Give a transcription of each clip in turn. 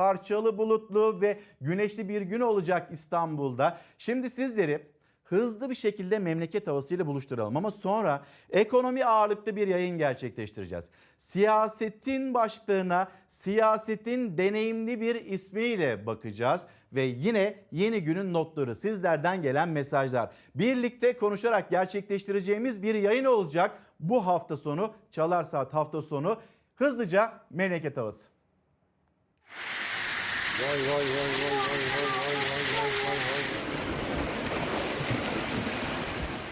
parçalı bulutlu ve güneşli bir gün olacak İstanbul'da. Şimdi sizleri hızlı bir şekilde memleket havasıyla buluşturalım ama sonra ekonomi ağırlıklı bir yayın gerçekleştireceğiz. Siyasetin başlığına siyasetin deneyimli bir ismiyle bakacağız ve yine yeni günün notları sizlerden gelen mesajlar. Birlikte konuşarak gerçekleştireceğimiz bir yayın olacak bu hafta sonu Çalar Saat hafta sonu hızlıca memleket havası. Vay vay vay vay vay vay vay vay vay vay vay.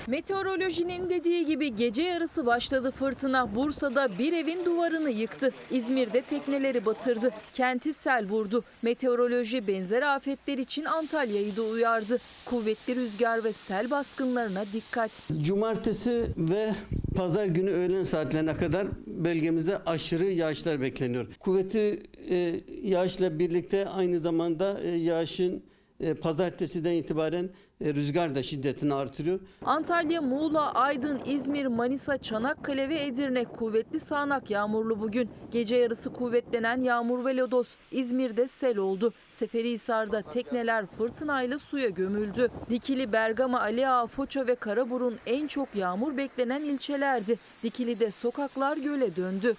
Meteorolojinin dediği gibi gece yarısı başladı fırtına. Bursa'da bir evin duvarını yıktı. İzmir'de tekneleri batırdı. Kenti sel vurdu. Meteoroloji benzer afetler için Antalya'yı da uyardı. Kuvvetli rüzgar ve sel baskınlarına dikkat. Cumartesi ve pazar günü öğlen saatlerine kadar bölgemizde aşırı yağışlar bekleniyor. Kuvvetli e, yağışla birlikte aynı zamanda e, yağışın pazartesiden itibaren e, rüzgar da şiddetini artırıyor. Antalya, Muğla, Aydın, İzmir, Manisa, Çanakkale ve Edirne kuvvetli sağanak yağmurlu bugün. Gece yarısı kuvvetlenen yağmur ve lodos. İzmir'de sel oldu. Seferihisar'da tekneler fırtınayla suya gömüldü. Dikili, Bergama, Ali Ağa, Foça ve Karaburun en çok yağmur beklenen ilçelerdi. Dikili'de sokaklar göle döndü.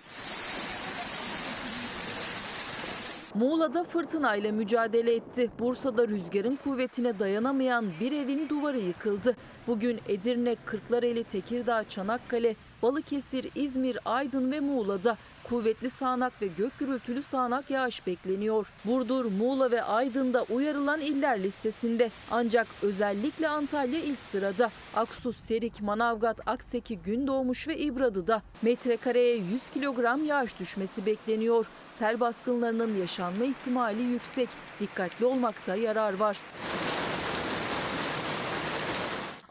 Muğla'da fırtınayla mücadele etti. Bursa'da rüzgarın kuvvetine dayanamayan bir evin duvarı yıkıldı. Bugün Edirne, Kırklareli, Tekirdağ, Çanakkale, Balıkesir, İzmir, Aydın ve Muğla'da kuvvetli sağanak ve gök gürültülü sağanak yağış bekleniyor. Burdur, Muğla ve Aydın'da uyarılan iller listesinde. Ancak özellikle Antalya ilk sırada. Aksu, Serik, Manavgat, Akseki, Gündoğmuş ve İbradı'da metrekareye 100 kilogram yağış düşmesi bekleniyor. Sel baskınlarının yaşanma ihtimali yüksek. Dikkatli olmakta yarar var.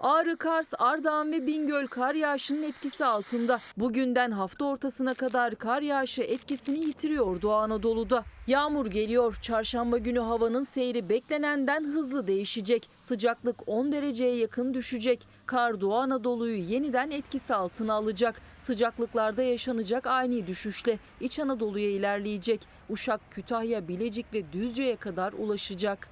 Ağrı, Kars, Ardahan ve Bingöl kar yağışının etkisi altında. Bugünden hafta ortasına kadar kar yağışı etkisini yitiriyor Doğu Anadolu'da. Yağmur geliyor. Çarşamba günü havanın seyri beklenenden hızlı değişecek. Sıcaklık 10 dereceye yakın düşecek. Kar Doğu Anadolu'yu yeniden etkisi altına alacak. Sıcaklıklarda yaşanacak ani düşüşle İç Anadolu'ya ilerleyecek. Uşak, Kütahya, Bilecik ve Düzce'ye kadar ulaşacak.